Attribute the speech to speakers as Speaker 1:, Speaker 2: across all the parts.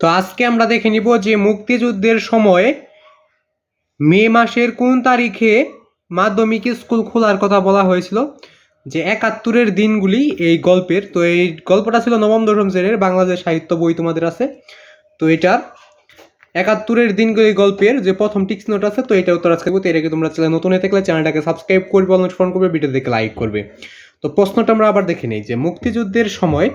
Speaker 1: তো আজকে আমরা দেখে নিব যে মুক্তিযুদ্ধের সময় মে মাসের কোন তারিখে মাধ্যমিক স্কুল খোলার কথা বলা হয়েছিল? যে একাত্তরের দিনগুলি এই গল্পের। তো এই গল্পটা ছিল নবম, দশম শ্রেণির বাংলাদেশ সাহিত্য বই তোমাদের আছে। তো এটার একাত্তরের দিনগুলি গল্পের যে প্রথম টিক্স নোট আছে, তো এটা উত্তর আজকে তো এটাকে তোমরা চ্যানেল নতুন হয়ে থাকলে চ্যানেলটাকে সাবস্ক্রাইব করবে অনুসরণ করবে ভিডিও দেখে লাইক করবে। তো প্রশ্নটা আমরা আবার দেখে নিই যে মুক্তিযুদ্ধের সময়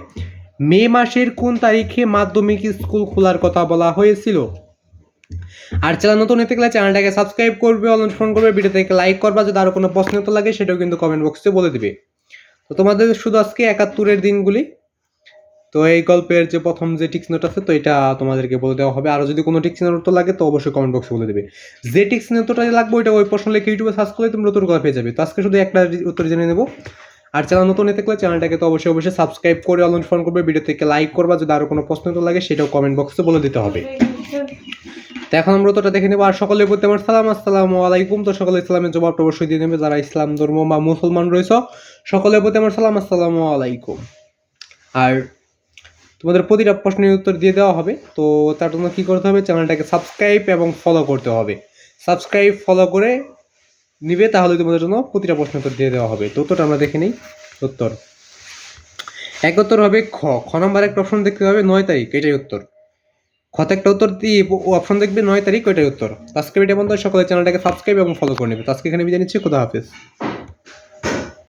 Speaker 1: মে মাসের কোন তারিখে মাধ্যমিক স্কুল খোলার কথা বলা হয়েছিল? আর চ্যানেল নতুন হতে গেলে চ্যানেলটাকে সাবস্ক্রাইব করবে অনুসরণ করবে ভিডিও থেকে লাইক করবা যদি আরও কোনো প্রশ্ন তো লাগে, সেটাও কিন্তু কমেন্ট বক্সে বলে দিবে। তো তোমাদের শুধু আজকে একাত্তরের দিনগুলি, তো এই গল্পের যে প্রথম যে টিক্স নোট আছে, তো এটা তোমাদেরকে বলে দেওয়া হবে। আর যদি কোনো টিক্স নোট লাগে, তো অবশ্যই কমেন্ট বক্সে বলে দেবে। যে টিক্স নোটটা লাগবে, ওইটা ওই প্রশ্ন লিখে ইউটিউবে সার্চ করলে তুমি নতুন কথা পেয়ে যাবে। তো আজকে শুধু একটা উত্তর জেনে নেব। আর চ্যানেল নতুন হতে গেলে চ্যানেলটাকে তো অবশ্যই অবশ্যই সাবস্ক্রাইব করে অনুসরণ করবে ভিডিও থেকে লাইক করবা, যদি আরও কোনো প্রশ্ন তো লাগে সেটাও কমেন্ট বক্সে বলে দিতে হবে। তো এখন আমরা উত্তরটা দেখে নেব, আর সকলের প্রতি আমার সালাম, আসসালামু আলাইকুম। তো সকলে ইসলামের জবাবটা অবশ্যই দিয়ে নেবে, যারা ইসলাম, ধর্ম বা মুসলমান রয়েছে সকলের প্রতি আমার সালাম, আসসালামু আলাইকুম। আর তোমাদের প্রতিটা প্রশ্নের উত্তর দিয়ে দেওয়া হবে, তো তার জন্য কী করতে হবে, চ্যানেলটাকে সাবস্ক্রাইব এবং ফলো করতে হবে। সাবস্ক্রাইব ফলো করে নিবে, তাহলে তোমাদের জন্য প্রতিটা প্রশ্ন উত্তর দিয়ে দেওয়া হবে। তো উত্তরটা আমরা দেখে নিই। উত্তর। এক উত্তর হবে খ। খ নম্বর একটা অপশন দেখতে হবে, নয় তারিখ, এটাই উত্তর। খতে একটা উত্তর দিয়ে অপশন দেখবে, নয় তারিখ, ওইটাই উত্তর। আজকে ভিডিও বন্ধু সকলে চ্যানেলটাকে সাবস্ক্রাইব এবং ফলো করে নেবে। তো আজকে এখানে বিদায় নিচ্ছি, খুদা হাফেজ।